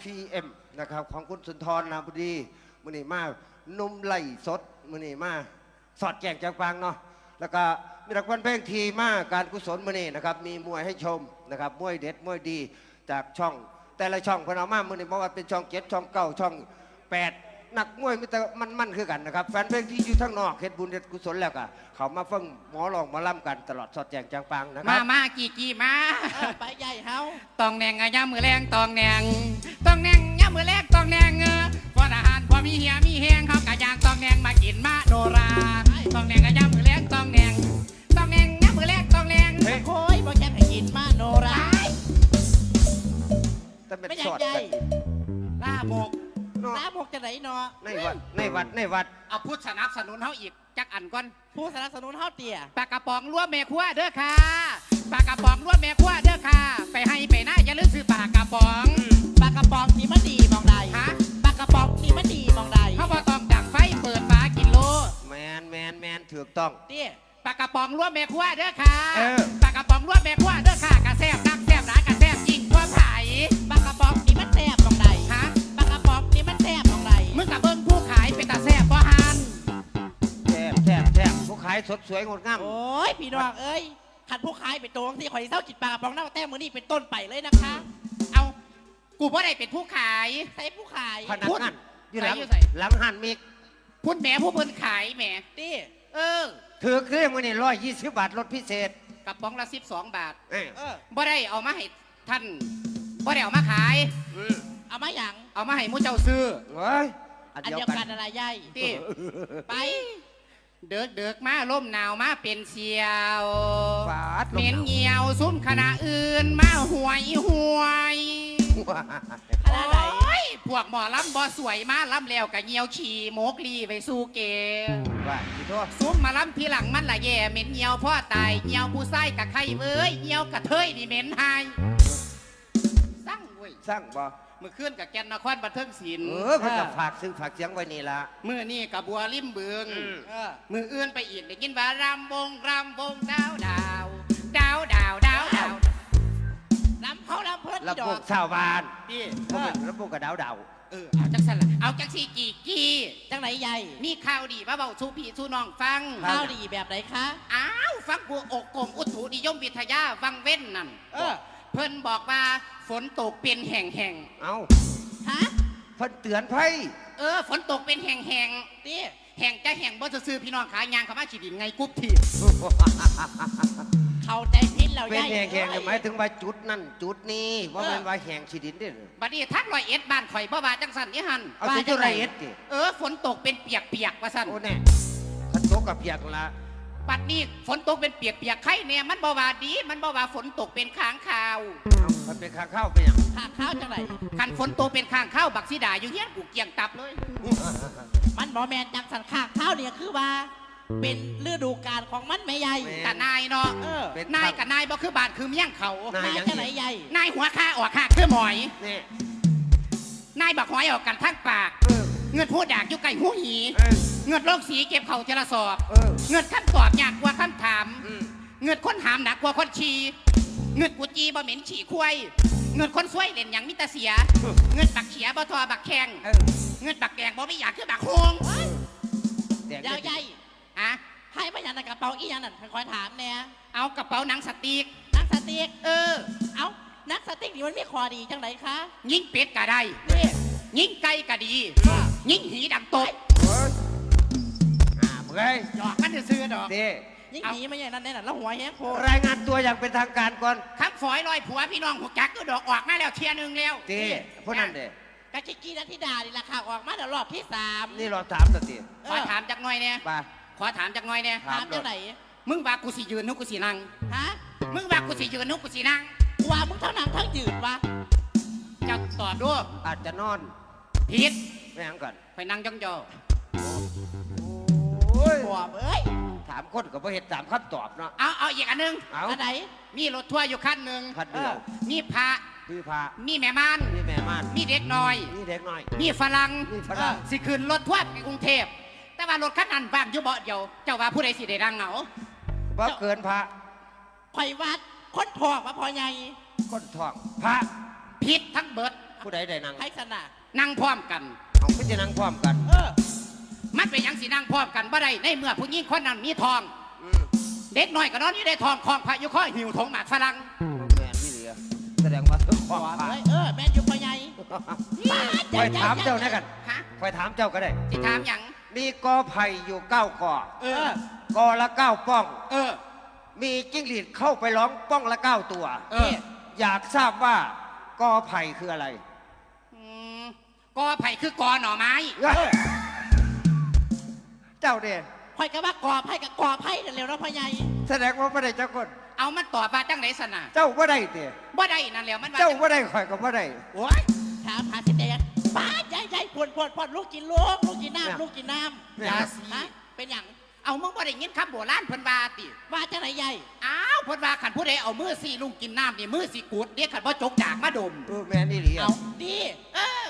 PM นะครับของคุณสุนทรนาพอดีมือนี่มานุ่มไหลสดมือนี่มาสอดแจงจากฟังเนาะแล้วก็มีรางวัลเพลงทีมากการกุศลมือนี่นะครับมีมวยให้ชมนะครับมวยเด็ดมวยดีจากช่อง แต่ละช่องพนเอามามือนี่บอกว่าเป็นช่องเจ็ดช่องเก้าช่องแปด นักมวยมิตรมันมันคือกันนะครับแฟนเพลงที่อยู่ทั้งนอกเฮ็ดบุญเฮ็ดกุศลแล้วก็เขามาฟังหมอลองหมาล่ำกันตลอดสอดแจงจางปังนะคมารับมากี่กี่มา เออไปใหญ่เฮาตองแหนงอะย่ามือแรงตองแหนงตองแหนงย่ามือแรงตองแหนงเออพอทหารพอมีเหียมีแหงเขากะยางตองแหนงมากินมา วัดในวัดในวัด เอาพุทธสนับสนุนเขาอีกจักอันก่อนผู้สนับสนุนเฮาเตี่ยปากกระป๋องร่วมแม่ครัวเด้อค่ะปากกระป๋องร่วมแม่ครัวเด้อค่ะ ไปให้ไปหน้าอย่าลืมซื้อปากกระป๋องปลากระป๋องนี่มันดีมองใดฮะปลากระป๋องนี่มันดีมองใดเขาบอกต้องดังไฟเปิดฝากินโลแมนแมนแมนถูกต้อง เตี่ยปากกระป๋องร่วมแม่ครัวเด้อค่ะเออ ปากกระป๋องร่วมแม่ สดสวยงดงาม โอ้ยพี่น้องเอ้ยขันผู้ขายไปตรงที่ข่อยสิเศร้ากินปลากระป๋องน้าแต่มือนี่เป็นต้นไปเลยนะคะ เอากูบ่ได้เป็นผู้ขาย ใส่ผู้ขายพนักงานอยู่หลังใส่อยู่ใส่ หลังหันมิกพูดแหม่ผู้เพิ่นขายแหม่เตี่ยเออ ถือเครื่องมือนี่ร้อยยี่สิบบาทลดพิเศษกระป๋องละ12บาทเอ้ยเออ บ่ได้เอามาให้ท่านบ่ได้เอามาขายอืมเอามาอย่างเอามาให้หมูเจ้าซื้อเฮ้ยอันอันเดียวเดียวกักันนอะไรใหญ่ที่ไป เดือกเดือกมาล่มหนาวมาเป็นเสียวฟาดลเหงม็นน้ำเหี่ยวซุ้มคณะอื่นมาหวยหวยขนาดไหน โอ้ยพวกหมอลำบ่สวยมาลำแล้วกะเหี่ยวฉี่โมกลีไปสู้เกว่าที่โทษซุ้มมาลำทีหลังมันละแย่เหม็นเหี่ยวพ่อตายเหี่ยวผู้ไส้กะไข่เว้ยเหี่ยวกะเทยนี่เหม็นหายสั่งเว้ย สร้างบ่ มือขึ้นกับแกนนครบันเทิงศิลป์เออเขาจะฝากซื้อฝากเสียงไว้นี่ละมือนี่กับบัวริมเบืองอืมเออมืออื่นไปอีกได้ยินว่ารำวงรำวงดาวดาวดาวดาวดาวดาวลำเขาลำเพิ่นระดบุอกกชาวบ้านนี่เขาเป็นระบุกกระดาวดาวเออเอาจังสันละเอาจังสีกี่กี่จังไหนใหญ่มีข่าวดีมาเบาสู้พี่สู้น้องฟังข้าวดีแบบไหนคะอ้าวฟังกูอกกลมอุตุนิยมวิทยาวังเว้นนั่นเออ เพิ่นบอกว่าฝนตกเป็นแห่งแห่งเอาฮะ เพิ่นเตือนไพ่ๆเออ ฝนตกเป็นแห่งแห่งนี่ๆแห่งจะแห่งบ่ซื่อๆพี่น้องขายางเขามาฉีดินไงกุ๊บทีเขาใจพิษเราเป็นใหญ่แหงแหงหมายถึงว่าจุดนั่นจุดนี้ว่ามันว่าแหงชีดินเด้อบัดนี้ทักรอยเอ็ดบ้านข่อยบ่ว่าจังสันนี่หันเอาสิจุไรเอ็ดดิเออ ฝนตกเป็นเปียกๆว่าสันโอ้แน่ขันโตกกับเพียกละ ปัดนี้ฝนตกเป็นเปียกๆไข่เนี่ยมันบ่ว่าดี มันบ่ว่าฝนตกเป็นค้างคาวเอามันเป็นข้างข้าวเป็นหยังขาข้าวจังไหนคันฝนตกเป็นค้างคาวบักสีดาอยู่เฮียนกูเกลียงตับเลยมันบอแมนจังสันขาข้าวเนี่ยคือว่า เป็นฤดูกาลของมันไม่ใหญ่ แต่นายเนาะเออ เป็นนายกับนายบ่คือบ้านคือเมี่ยงเขา นายนายยังจังไหนอีกใหญ่นายหัวค่าออกค่าคือหมอย นี่นายบักหอยออกกันทั้งปาก เออ เงินพูดดากอยู่ไก่หูหี เออเงินโลกสีเก็บเข่าเจรสอบ เออ เงินคำตอบยากกว่าคำถาม อืม เงินคนหามหนักกว่าคนชี เงินกูจีบ่เหม็นฉี่ควายเงินคนซวยเล่นอย่างมิตรเสียเงินบักเขียบ่ทอบักแข้งเออเงินบักแดงบ่ไม่อยากคือบักโฮงแดงยาวใหญ่อะให้มาอย่างในกระเป๋าอีหยังนั่นคอยถามเนี่ยเอากระเป๋าหนังสติก นักสติ๊กเออ เอ้านักสติ๊กนี่มันมีคอดีจังไหนคะ ยิงเป็ดก็ได้ นี่ ยิงไก่ก็ดีว่ายิงหีดังตบเฮ้ยอ่าเฮ้ยหยอกมันซื้อๆดอกเด้ยิ่งหนีมาอย่างนั้นเนี่ยน่ะแล้วหัวแห้งโคตรรายงานตัวอย่างเป็นทางการก่อนครับฝอยลอยผัวพี่น้องหัวจักก็ดอกออกมาแล้วเทียหนึงแล้วเด้พวกนั้นเด้กะชิกี้นัทธิดานี่ราคาออกมาเดี๋ยวรอบที่สามนี่เราถามสักทีขอถามจักหน่อยเนี่ยไปขอถามจักหน่อยเนี่ยถาถามมจังไหนมึงว่ากูสิยืนนุกกูสินั่งฮะมึงว่ากูสิยืนนุกกูสินั่งว่ามึงเท่านั้นทั้งยืนวะ เจ้าตอบด้วยอาจจะนอนผิดไม่ยังก่อนไปนั่งจ้องจอโอ้ยหัวเอ้ยถามคนกับพ่เห็นถามคำตอบเนาะ เอาเอาอีกอันหนึงเอาอันไหน มีรถทัวร์อยู่คันหนึ่งคันเดียวมีพระพี่พามีแม่ม่านพี่แม่ม่านมีเด็กน้อย นี่เด็กน้อย มีฝรั่งมีฝรั่งสิขึ้นรถทัวร์ไปกรุงเทพแต่ว่ารถคันนั้นว่างอยู่เบาะเดียว เจ้าว่าผู้ใดสิได้รังเหงาว่าเกินพระข่อยวัดคนถอกมาพอใหญ่คนท้องพระ ผิดทั้งเบิดผู้ใดได้นั่งให้สนะนั่งพร้อมกัน เอาพี่จะนั่งพร้อมกัน เออ มันเป็นหยังสินั่งพร้อมกันบ่ได้ในเมื่อผู้หญิงคนนั้นมีทอง อืมเด็กน้อยก็นอนอยู่ในทองคลองพระยุคอยหิวทงหมากฝรั่งแม่นพี่เหลือแสดงว่าเธอความว่าผ่านเลยเออแมนอยู่ปะไงคอยถามเจ้านะกันฮะคอยถามเจ้าก็ได้ สิถามหยังมีกอไผ่อยู่เก้ากอเออ กอละเก้าป้อง เออ มีจิ้งหรีดเข้าไปร้องป้องละเก้าตัว เออ อยากทราบว่า กอไผ่คืออะไรอืมกอไผ่คือกอหน่อไม้เจ้าเด่นคอยก็ว่ากรอบให้กับกรอบให้เร็วๆนะพ่อใหญ่ แสดงว่าไม่ได้เจ้าคนเอามันตอบมาจังไหนสนะเจ้าว่าได้เตี่ยบ่ได้นั่นแหล้วมันว่าเจ้าจังว่าได้ข่อยก็ว่าได้ โอ้ยถามหาสิแดงป้าใหญ่ใหญ่พวนพวนพวนลูกกินลูกลูกกินเนี่ยน้ำลูกกินน้ำเนี่ย ยาสีฮะเป็นอย่าง เอามึงบ่ได้ยินคำโบราณเพิ่นว่าติว่าจังไหนใหญ่อ้าวเพิ่นว่าขันผู้ใดเอามือสีลุงกินน้ำนี่มือสีกูดเรียกขันว่าจกจากมาดม เออแม่นี่หลีเอาอะดีเออ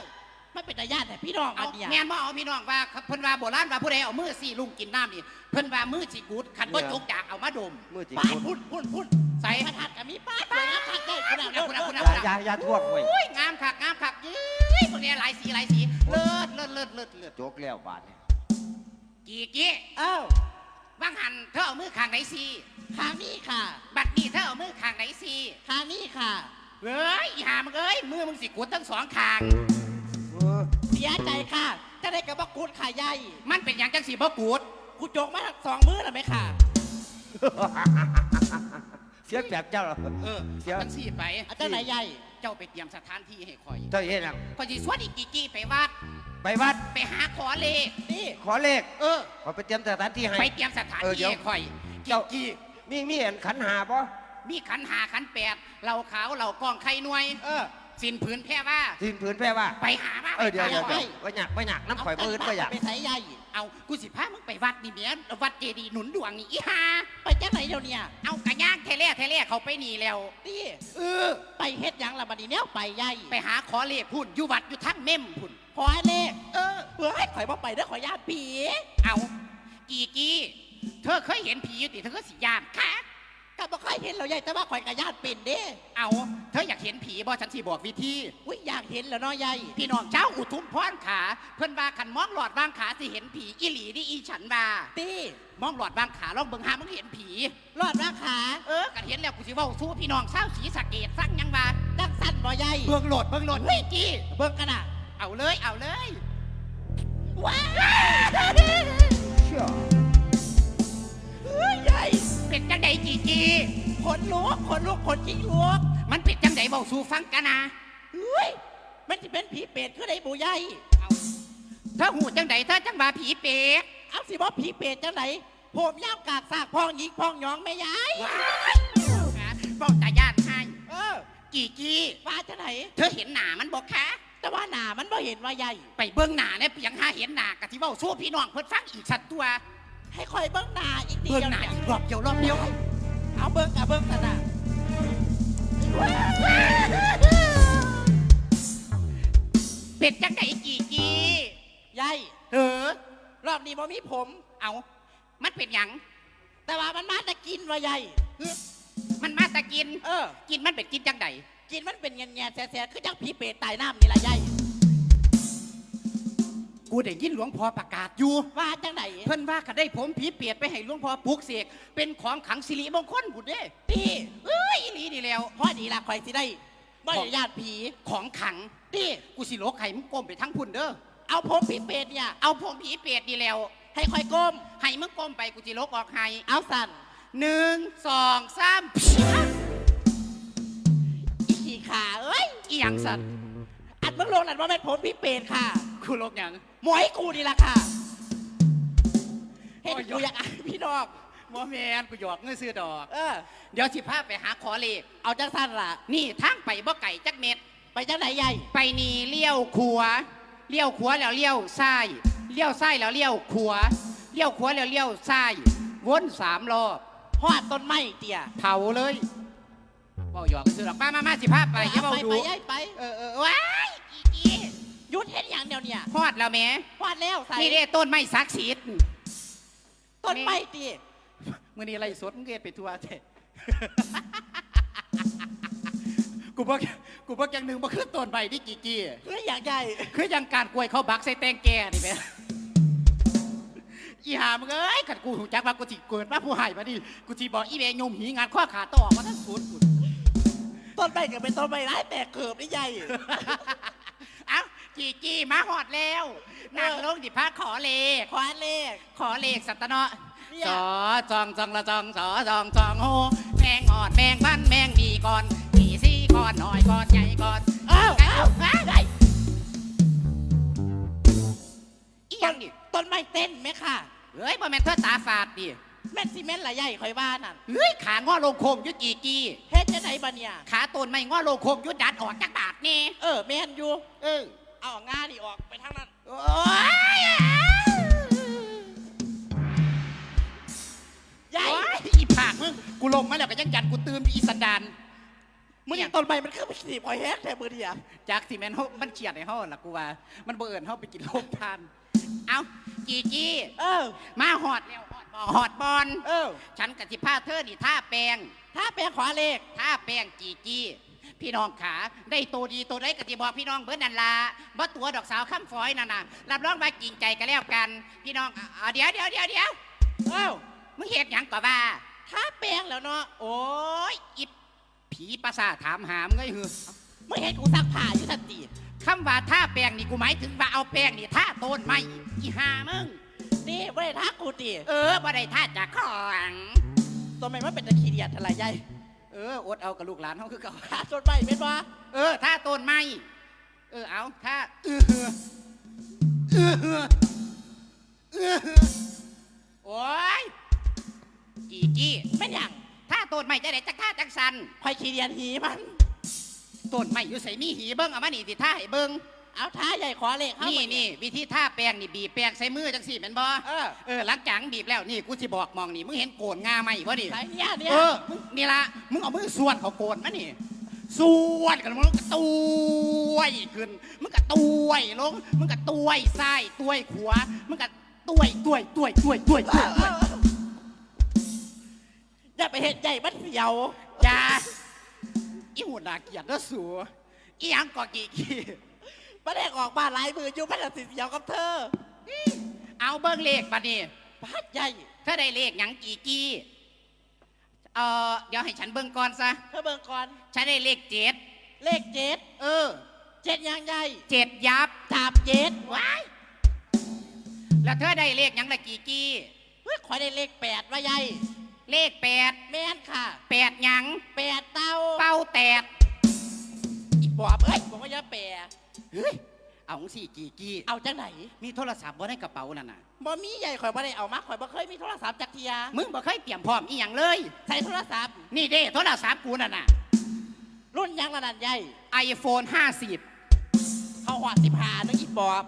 ไม่เป็นตาญาติแต่พี่น้องเอาอันเดียแม่นบ่เอาพี่น้องว่าเพิ่นว่าโบราณว่าผู้ใดเอามือสีลุงกินน้ำนี่เพิ่นว่ามือสีกูดขันว่าจกจากเอามาดมมือจีป้าคุณพุ่นพุ่นพุ่นใส่พระธาตุกับมีป้าสวยงามคักได้คุณคุณน่ะน่ะคุณน่ะเลิศคุณน่ะอยาอยาอยาท่วงเว้ยโอ้ยงามคักงามคักยื้ยพวกนี้หลายสีหลายสีเลิศเลิศเลิศเลิศเลิศโจกแล้วบาทเนี่ย กี่กี้เอ้า บางหันเธอเอามือข้างไหนสีทางนี้ค่ะ บัดนี้เธอเอามือข้างไหนสีทางนี้ค่ะเฮ้ยอีหามึงเอ้ยมือมึงสิกูดทั้งสองข้างเออเสียใจค่ะ จะได้กับว่ากูดขาใหญ่มันเป็นอย่างจังสีบ่กูดกูจกมาทั้งสองมือแล้วไหมค่ะเสียแบบเจ้าเหรอเออเสียมันสีไปอาจารย์ไหนใหญ่ เจ้าไปเตรียมสถานที่ให้คอยเจ้าเห็นยังก็สิสวดอีกกี่กี้ไปวัด ไปวัด ไปหาขอเลขนี่ขอเลขเออ ขอไปเตรียมสถานที่ให้ ไปเตรียมสถานเออที่เดี๋ยว ให้คอยเจ้ากี่กี้มีมีเห็นขันหาปะมีขันหาขันแปดเหล่าขาวเหล่ากองไข่หน่วยเออสินผืนแพร่ว่าทีนผืนแพร่ว่า ไปหามาเออเดี๋ยวไปเดี๋ยวหาเดี๋ยวว่าอยากว่าอยากน้ำข่อยปืนว่าอยากไปใส่ใหญ่เอากูสิพามึงไปวัดนี่เมียวัดเจดีย์หนุนดวงนี่อีหาไปจังไหนเดี๋ยวเนี้เอากระย่างเทเล่เทเล่เขาไปหนีแล้ว นี่เออ ไปเฮ็ดหยังละบัดนี้เนี้ยไปใหญ่ไปหาขอเลขพุ่นอยู่วัดอยู่ทั้งเม่มพุ่น ขอให้เลขเออเพื่อให้ข่อยบ่ไปเด้อขอญาติผี เอา กี่กี้ เธอเคยเห็นผีอยู่ติเธอก็สิยานค่ะก็บ่เคยเห็นเราใหญ่แต่ว่าข่อยกับญาติเป็นเด้ เอา เธออยากเห็นผีบ่ฉันสิบอกวิธี อุ้ยอยากเห็นแล้วเนาะใหญ่พี่น้องเจ้าอุทุมพรขา เพื่อนว่าขันมองหลอดวางขาสิเห็นผีอีหลีนี่อีฉันว่าตีมองหลอดวางขาลองเบิ่งหามึงเห็นผี รอดราขาเออกันเห็นแล้วกูสิเว้าสู้พี่น้องเศร้าวสีสะเกดฟังยังว่าดังสั้นบ่ใหญ่เบิ่งโหลดเบิ่งโหลดเฮ้ยกี้เบิ่งกันน่ะ เอาเลย เอาเลยว้าวเชื่อเฮ้ยใหญ่เป็นจังใดกี่กี้ขนลุกขนลุกขนจริงลุกมันเป็นจังใดเว้าสู้ฟังกันนะเฮ้ยมันจะเป็นผีเป็ดคือไดบูใหญ่เอาเธอหูจังใดเธอจังว่าผีเป๊กเอาสิว่าผีเป็ดจังไหนผมยาวกากสากพองหญิงพองหยองไม่ย้ายว้ายเว้าตาย่านให้เออ กี่กี้ว่าจังไหน เธอเห็นหนามันบอกคะ แต่ว่าหนามันบ่เห็นว่าใหญ่ ไปเบื้องหน้าเนี่ยเพียงหาเห็นหน้ากะที่เว่าสู้พี่น้องเพิ่นฟังอีกสัตว์ตัว ให้คอยเบิ่งหนาอีกทีเบื้องเดียวหน้าเนี่ยอีกรอบเดียวรอบเดียวเอาเบิ่งกับเบิ่งกันนะเป็ดจังไดกี่กีใหญ่เออรอบนี้บ่มีผม เอา มันเป็นหยัง แต่ว่ามันมาแต่กินว่าใหญ่ มันมาแตะกิน เออ กินมันเป็นกินจังได กินมันเป็นเงี้ยแง่แซ่ๆคือจังผีเป็ดตายน้ำนี่ละใหญ่กูได้ยินหลวงพ่อประกาศอยู่ ว่าจังไหนเพิ่นว่าก็ได้ผมผีเปียดไปให้หลวงพ่อปลูกเสกเป็นของขลังสิริมงคลบุญเด้ตีเอ้ยอีหลีนี่แล้วพอดีละคอยสิได้บ่ได้ญาติผีของขลังตีกูสิโลกไข่มึงก้มไปทั้งพุ่นเด้อเอาผมผีเป็ดเนี่ยเอาผมผีเปียดนี่แล้ว ให้คอยก้มให้มึงก้มไปกูสิโลกออกให้เอาสั่นหนึ่งสองสาม หยังสัตว์อัดเบิ่งลงนั่นว่าเป็นผมผีเป็ดค่ะ กูโลกหยัง หมวยกูนี่ละค่ะเห็นโอ้ยกูอยากอายพี่น้องหมอแมนกูหยอกเงื่อซื้อดอก เออ เดี๋ยวสิพาไปหาขอเลขเอาจังสั้นล่ะ นี่ทางไปบ่ไก่จักเม็ด ไปจังไหนใหญ่ไปนี่เลี้ยวขวาเลี้ยวขวาแล้วเลี้ยวซ้ายเลี้ยวซ้ายแล้วเลี้ยวขวาเลี้ยวขวาแล้วเลี้ยวซ้ายวนสามรอบ หอดต้นไม้เตี่ยเผาเลย เบ่หยอกซื้อดอกมามามาสิพาไปอย่าเอาเบาไปดูไปใหญ่ไปเออเออว้ายอีกีหยุดเห็นอย่างเดียวเนี่ยฮอดแล้วแหม่หอดแล้วใส่นี่เด้ต้นไม้ศักดิ์สิทธิ์ต้นไม้เตี่ยมื่อนี้อะไรสดมึงเกตไปทัวร์เถอะกูบอกกูกูบอกอย่างหนึ่งบ่คือต้นใบที่กี่กี้เพื่ออย่างใหญ่คือยังการกล้วยเขาบักใส่แตงแก่นี่แหมอีหามึงเอ้ยขัดกูหูจักว่ากูสิเกิดมาผู้ใหายมาดิกูสิบอกอีเมยยมหีงานข้อขาต่อมาทั้งสุดกู ต้นไม้ก็เป็นต้นไม้ร้ายแตกเกิบนี่ใหญ่ เอ้าจีจีมาหอดแล้วนางลงดิพาขอเลข ควานเลข ขอเลขสัตว์เนาะเนี่ย สอจองจองละจองสอจองจองโฮแมงอ่อนแมงพันแมงมีก่อนมีซี่ก่อนหน่อยก่อนใหญ่ก่อนเอ้าเอ้าเอ้าเอ้าได้อีหยังดิต้นไม้เต้นไหมค่ะเฮ้ยบ่แม่นเธอตาฝาดดิ แม่นซีเมนต์ละใหญ่คอยว่านั่นเฮ้ยขาง้อลงโคมอยุจีจีเฮ็ดจะไหนบะเนี่ย ขาต้นไม่ง้อลงโคมอยุดัดออกจากบาดนี่เออแม่นอยู่ เออเอางานี่ออกไปทางนั้น โอ้ยใหญ่โอ้ยอีผากมึงกูลงมาแล้วก็ยังยันกูตื่นอีสันดานมึงนี่ต้นไม้มันคือไปสีพอยแฮกแต่มือเดียวจากสิแมนเฮามันเฉียดในห้องล่ะกูว่า มันบ่เอิญเฮาไปกินโลกทาน เอาจีจีเออ มาหอดแล้ว หอดบอหอดบอลเออฉันกับสิผ้าเธอนี่ท่าแปลงถ้าแปลงขวาเลขท่าแปลงจีจีพี่น้องขาได้ตัวดีตัวไรก็สิบอกพี่น้องเบิร์นันลาบ่ตัวดอกสาวข้ามฝอยนั่นน่ะรับรองว่าจริงใจกันแล้วกัน พี่น้องเอาเอาเดี๋ยวเดี๋ยวเดี๋ยวเดี๋ยวเอ้ามึงเห็ดหยังก่อว่าถ้าแปลงแล้วเนาะโอ้ยอิบผีประสาทถามหามไงหือไม่เห็นกูซักผ้าอยู่ทันทีคำว่าท่าแป้งนี่กูหมายถึงว่าเอาแป้งนี่ท่าต้นไม้อีหามึง นี่ไม่ได้ทักกูตีเออบ่ได้ท่าจากของต้นไม้มันเป็นตะคีเดียดอะไรใหญ่เอออดเอากับลูกหลานเขาคือเก่าหาต้นไม้เป็นวะเออท่าต้นไม้เออเอาท่าเออเออเออเออเออโอ้ยกี่กี้ไม่นหยังท่าต้นไม้จะได้จักท่าจักสันคอยคีเดียดหีมันต้นไม้อยู่ใส่มีหีเบิ้งเอามานี่สิท่าให้เบิ้ง เอาท้าใหญ่ขวาเลขเข้านี่มานี่วิธีท่าแป้งนี่บีบแป้งใส่มือจังสี่เป็นบ่เออเออหลังจากบีบแล้วนี่กูสิบอกมองนี่มึงเห็นโกนงาไหมวะนี่ใช่เนี่ยเนี่ยเออมึงนี่ละมึงเอามือส่วนเขาโกนมานี่ส่วนกันมึงก็ตุยขึ้นมึงก็ตุยลงมึงก็ตุยซ้ายตุยขวามึงก็ตุยตุยตุยตุยตุยตุยเอออย่าไปเห็นใหญ่มันเสียวอย่าอีหัวนาเกลียดแล้วสัวอีหยังก่อกี่กี่ มันแดกออกมาหลายมืออยู่มันจะสิเสียวกับเธอเอาเบิ้งเลขบัดนี้พัดใหญ่ถ้าได้เลขหยังกี่กี่เออเดี๋ยวให้ฉันเบิ้งก่อนซะเธอเบิ่งก่อน ฉันได้เลขเจ็ดเลขเจ็ดเออเจ็ดยังใหญ่เจ็ดยับสามเจ็ดว้ายแล้วเธอได้เลขหยังละกี่กี้เฮ้ยขอได้เลขแปดว่าใหญ่เลขแปดแม่นค่ะแปดหยังแปดเต้าเป้าแตกอีปอบเอ้ยบอกว่าอย่าแปร เฮ้ยเอาสี่กี่กี้เอาจังไหนมีโทรศัพท์บ่ในกระเป๋านั่นน่ะบ่มีใหญ่ข่อยบ่ได้เอามาข่อยบ่เคยมีโทรศัพท์จักเทียมึงบ่เคยเตรียมพร้อมอีหยังเลยใส่โทรศัพท์นี่เด้โทรศัพท์กูนั่นน่ะรุ่นยังระดับใหญ่ iPhone 50เขาหอดสิบหานึกอีปอบ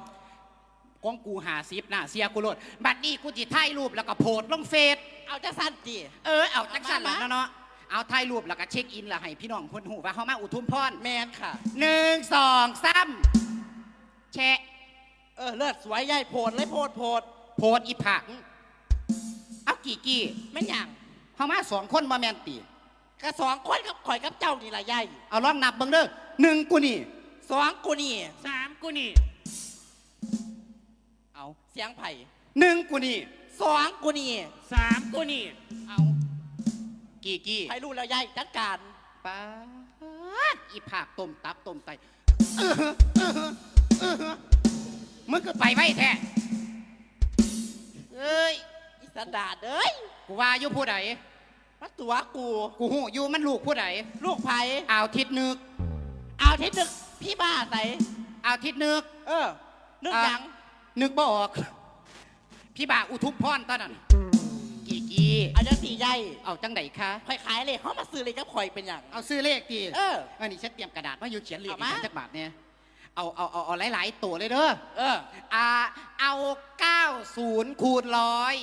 ของกูหาซิปน่ะเสียกูโลดบัดนี้กูจิถ่ายรูปแล้วก็โพสต์ลงเฟซเอาจังสั้นจีเออเอาจักสั่นมาแล้วมาเนาะ เอาถ่ายรูปแล้วก็เช็คอินแล้วให้พี่น้องเพิ่นหูว่าเขามาอุทุมพรแมนค่ะ หนึ่งสองสามแชะเออเลือดสวยใหญ่โพดเลยโพดโพดโพสต์อีผักเอากี่กี่แม่นหยังเขามาสองคนมาแมนตีกระสองคนกับข่อยกับเจ้านี่ละใหญ่เอาลองนับเบิ่งเด้อหนึ่งกูนี่สองกูนี่สามกูนี่ เอาเสียงไผ่หนึ่งกูนี่สองกูนี่สามกูนี่เอา กี่กี่ใครรู้แล้วใหญ่จัดการป้าดอีผักต้มตับต้มไตมึงก็ไปไว้แท้เอ้ยอิสดาดเอ้ยกูว่าอยู่ผู้ใดมาตัวกู กูหูอยู่มันลูกผู้ใดลูกไผ่อ่าวทิศนึกเอาที่นึกพี่บ้าใส่อ่าวทิศนึก เออนึกอะ หยังนึกบ่ออก พี่บ่าอุทุมพรตอนนั้นกี่กี่ เอาจังสีใหญ่เอาจังไดคะข่อยขายเลยเขามาซื้อเลยกับข่อยเป็นหยังเอาซื้อเลขตีเอออันนี้ฉันเตรียมกระดาษมาอยู่เขียนเลขเอามาให้ฉันจักบาทเนี่ย เอาเอาเอาเอาหลาย ๆ ตัวเลยเด้อ เอออ่า เอา 90 คูณร้อย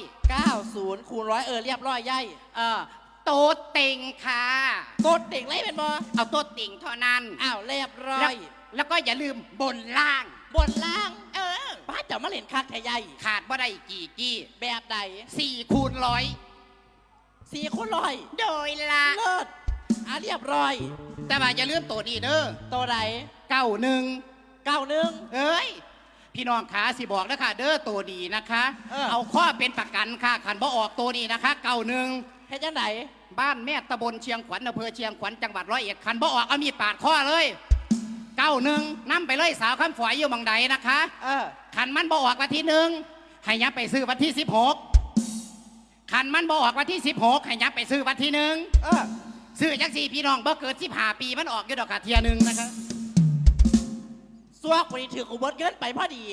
90คูณร้อยเออเรียบร้อยใหญ่เออโต๊ดเต็งค่ะโกดเด็กเลยเป็นบอเอาโต๊ดเต็งเท่านั้นอ้าวเรียบร้อแล้วยแล้วก็อย่าลืมบนล่าง บนล่าง เออป้าจะมาเล่นคักไทยใหญ่ขาดบ่ได้กี่กี่แบบใด สี่คูณร้อย สี่คูณร้อย โดยละเลิศอะเรียบร้อย แต่ว่าอย่าลืมตัวนี้เด้อตัวไหนเก้าหนึ่งเก้าหนึ่ง เอ้ย พี่น้องขาสิบอกนะคะเด้อตัวดีนะคะ เออ เอาข้อเป็นประกันค่ะขันบ่ออกตัวนี้นะคะเก้าหนึ่งเฮ็ดจังไหนบ้านแม่ตำบลเชียงขวัญอำเภอเชียงขวัญจังหวัดร้อยเอ็ดขันบ่ออกเอามีดปาดข้อเลยเก้าหนึ่งนั่ไปเลยสาวคำฝอยอยู่บังใดนะคะ เออ ขันมันบ่ออกวันที่หนึ่งให้ยับไปซื้อวันที่สิบหก ขันมันบ่ออกวันที่สิบหกให้ยับไปซื้อวันที่หนึ่งเออซื้อจังสี่พี่น้องบ่เกิดสิบห้าปีมันออกอยู่ดอกค่ะเทียหนึ่งนะคะสวกวันนี้ถือกูเบิดเงินไปพอดี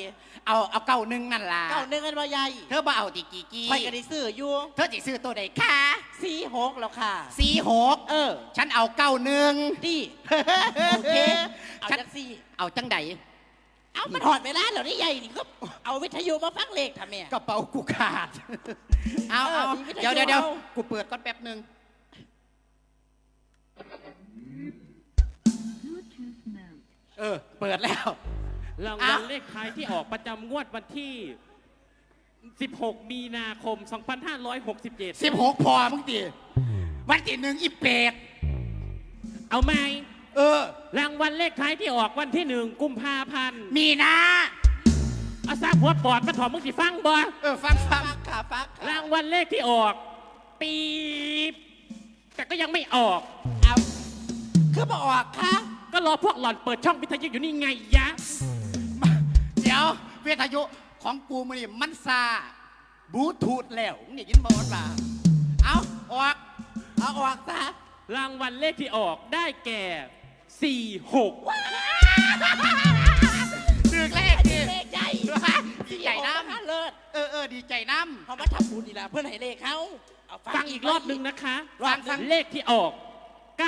เอาเอาเก้าหนึ่งนั่นล่ะเก้าหนึ่งกันว่าใหญ่เธอบ่เอาติกี่กี่ไปกันได้ซื้ออยู่เธอจะซื้อตัวใดคะสี่หกแล้วค่ะสี่หกเออ ฉันเอาเก้าหนึ่งดีโอเคเอาฉันจังสี่เอาจังใด เอามันหอดเวลาเหล่านี้ใหญ่นี่ก็เอาวิทยุมาฟังเลขทำไม กระเป๋ากูขาด เอาเออเอามีวิทยุเดี๋ยวเดี๋ยวเดี๋ยวเอา กูเปิดก่อนแป๊บหนึ่ง Bluetooth mode. เออ เปิดแล้ว รางอ้าวัวลเลขท้ายที่ออกประจำงวดวันที่ 16 มีนาคม 2567สิบหกพอมึงตีวันที่หนึ่งอีเปกเอาไหม เออ รางวัลเลขท้ายที่ออกวันที่หนึ่งกุมภาพันธ์มีนะอาซาหัวปอดมาถอมมึงสิฟังบ่เออฟังฟังฟักค่ะฟักค่ะรางวัลเลขที่ออก ปีบแต่ก็ยังไม่ออก เอาคือมาออกค่ะ ก็รอพวกหล่อนเปิดช่องวิทยุอยู่นี่ไงยะ เดี๋ยวเวทยุของกูมันนี่มันซาบลูทูธแล้วมึงนี่ยินบอสป่าเอาออกเอาออกซะรางวัลเลขที่ออกได้แก่ 46ดึกเลขดิเลขใหญ่ดีใจน้เลิศำเออเออดีใจน้เขามาทำบุญนี่แหละเพื่อนให้เลขเขาเอาฟังอีกรอบหนึงนะคะฟังฟังเลขที่ออก91ำ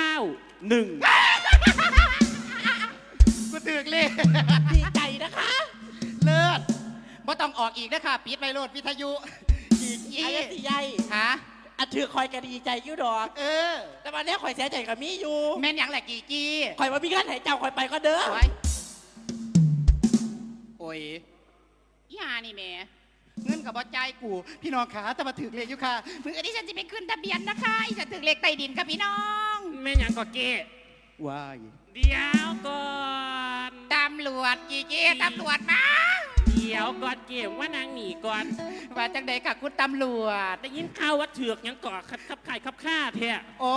กูดึกเลขดีใจนะคะ เลิศบ่ต้องออกอีกนะคะปิดไปโลดวิทยุอีกอีไอ้ยัสิใหญ่ฮะ อันถือคอยกระดีใจอยู่ดอก เออแต่วันนี้คอยเสียใจกับมีอยู่แม่นหยังแหละกี่กี้คอยมามีเงินให้เจ้าคอยไปก็เด้อโอ้ยโอ้ยอีหานี่แหม่เงินกับบ่จ่ายกู พี่น้องขาแต่มาถึกเลขอยู่ค่ะมืออนนี้ฉันจะไปขึ้นทะเบียนนะคะอีจะถึกเลขใต้ดินค่ะพี่น้อง แม่หยังก็เก้ว้ายเดี๋ยวก่อนตำรวจกี่กี้ตำรวจมาเดี๋ยวก่อนเกมว่านางหนีก่อน ว่าจังใดค่ะคุณตำรวจ ได้ยินข่าวว่าเถือกหยังก่อขัดขับไข่ขับข้าแท้โอ้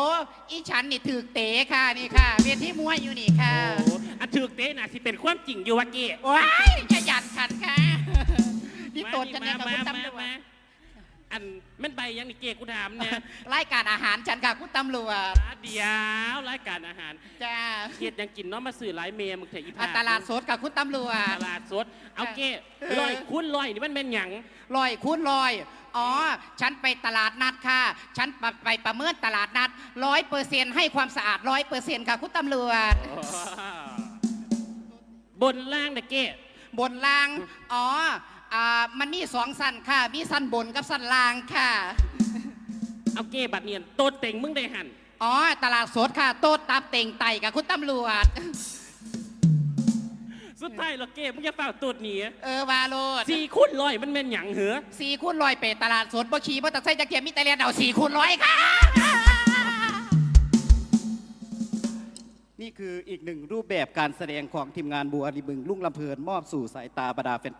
อีฉันนี่ถึกเตะค่ะนี่ค่ะ เวทีมวยอยู่นี่ค่ะ โอ้อันเถือกเต้น่ะสิเป็นความจริงอยู่วะเก้ว้ายจะหยัดขันค่ะนี่ตนฉันมาเนี่ยค่ะมาคุณมาตำรวจมา อันแม่นใบยังนี่เก้กูถามเนี่ยรายการอาหารฉันค่ะคุณตำรวจเดี๋ยวรายการอาหารจ้าเกียดยังกินเน้องมาสื่อหลายเมย์มึงเถอะอีอะผาตลาดสดกับคุณตำรวจตลาดสดเอาเก้เออลอยคุ้นลอยนี่มันเป็นหยังลอยคูณลอยอ๋อ ฉันไปตลาดนัดค่ะ ฉันไปไปประเมินตลาดนัดร้อยเปอร์เซ็นต์ให้ความสะอาดร้อยเปอร์เซ็นต์ค่ะคุณตำรวจอ๋อบนล่างนะเก้บนล่าง อ๋อ อ่ามันมีสองสั้นค่ะ มีสั้นบนกับสั้นล่างค่ะ เอาเก้บัดเนียนโตดเต็งมึงได้หันอ๋อ ตลาดสดค่ะ โต๊ดตับเต่งไต่กับคุณตำรวจ สุดท้ายเราเก้มึงจะเฝ้าตูดหนีเออวาโลดสี่คุ้นลอยมันเป็นหยังเหรอสี่คูณร้อยเปตลาดสดบ่ขี่บ่ตัดไส้จักเกียมมีแต่เรียนเอาสี่คูณร้อยค่ะ นี่คืออีกหนึ่งรูปแบบการแสดงของทีมงานบัวริบึงลุ่งลำเพลินมอบสู่สายตาบรรดาแฟนๆ